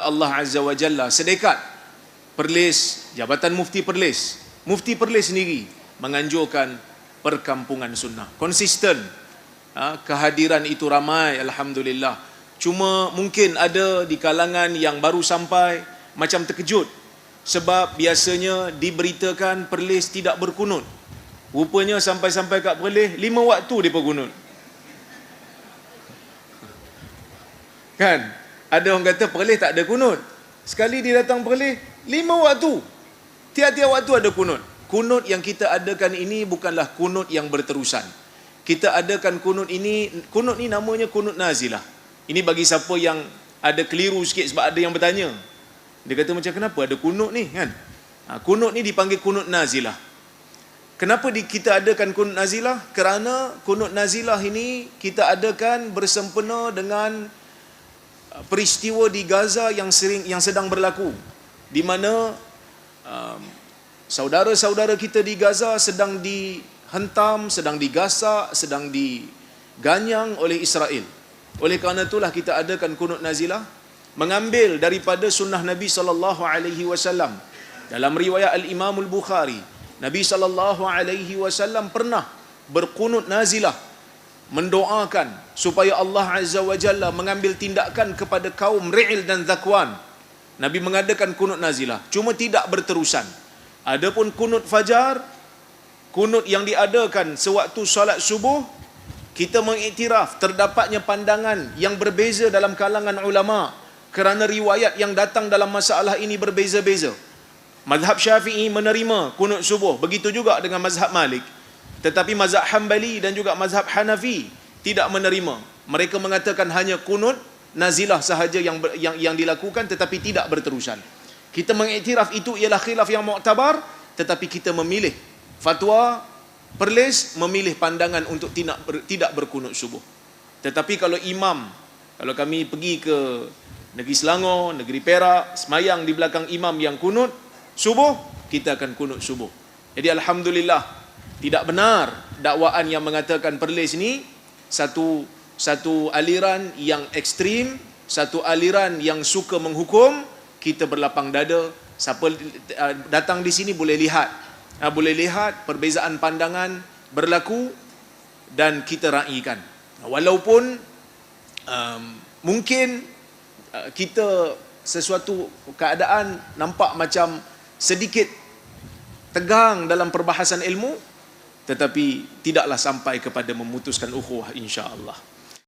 Allah Azza wa Jalla sedekat Perlis, Jabatan Mufti Perlis. Mufti Perlis sendiri menganjurkan perkampungan sunnah. Konsisten. Ha, kehadiran itu ramai, Alhamdulillah. Cuma mungkin ada di kalangan yang baru sampai macam terkejut. Sebab biasanya diberitakan Perlis tidak berkunut. Rupanya sampai-sampai kat Perlis, lima waktu dia berkunut. Kan? Ada orang kata Perlis tak ada kunut. Sekali dia datang Perlis, lima waktu. Tiap-tiap waktu ada kunut. Kunut yang kita adakan ini bukanlah kunut yang berterusan. Kita adakan kunut ini, kunut ni namanya kunut nazilah. Ini bagi siapa yang ada keliru sikit sebab ada yang bertanya. Dia kata macam kenapa ada kunut ni kan? Ha, kunut ni dipanggil kunut nazilah. Kenapa di, kita adakan kunut nazilah? Kerana kunut nazilah ini kita adakan bersempena dengan peristiwa di Gaza yang sering yang sedang berlaku di mana um, saudara-saudara kita di Gaza sedang dihentam, sedang digasak, sedang diganyang oleh Israel. Oleh kerana itulah kita adakan kunut nazilah mengambil daripada sunnah Nabi sallallahu alaihi wasallam. Dalam riwayat Al-Imam Al-Bukhari, Nabi sallallahu alaihi wasallam pernah berkunut nazilah mendoakan supaya Allah Azza wa Jalla mengambil tindakan kepada kaum Ri'il dan Zakwan. Nabi mengadakan kunut nazilah, cuma tidak berterusan. Adapun kunut fajar, kunut yang diadakan sewaktu solat subuh, kita mengiktiraf terdapatnya pandangan yang berbeza dalam kalangan ulama kerana riwayat yang datang dalam masalah ini berbeza-beza. Mazhab Syafi'i menerima kunut subuh, begitu juga dengan mazhab Malik. Tetapi mazhab Hambali dan juga mazhab Hanafi tidak menerima. Mereka mengatakan hanya kunut nazilah sahaja yang yang yang dilakukan tetapi tidak berterusan. Kita mengiktiraf itu ialah khilaf yang muktabar tetapi kita memilih fatwa Perlis memilih pandangan untuk tidak ber, tidak berkunut subuh. Tetapi kalau imam, kalau kami pergi ke negeri Selangor, negeri Perak, semayang di belakang imam yang kunut subuh, kita akan kunut subuh. Jadi alhamdulillah tidak benar dakwaan yang mengatakan Perlis ini satu satu aliran yang ekstrim, satu aliran yang suka menghukum, kita berlapang dada. Siapa uh, datang di sini boleh lihat uh, boleh lihat perbezaan pandangan berlaku dan kita raikan. Walaupun um, mungkin uh, kita sesuatu keadaan nampak macam sedikit tegang dalam perbahasan ilmu tetapi tidaklah sampai kepada memutuskan ukhuwah insya-Allah.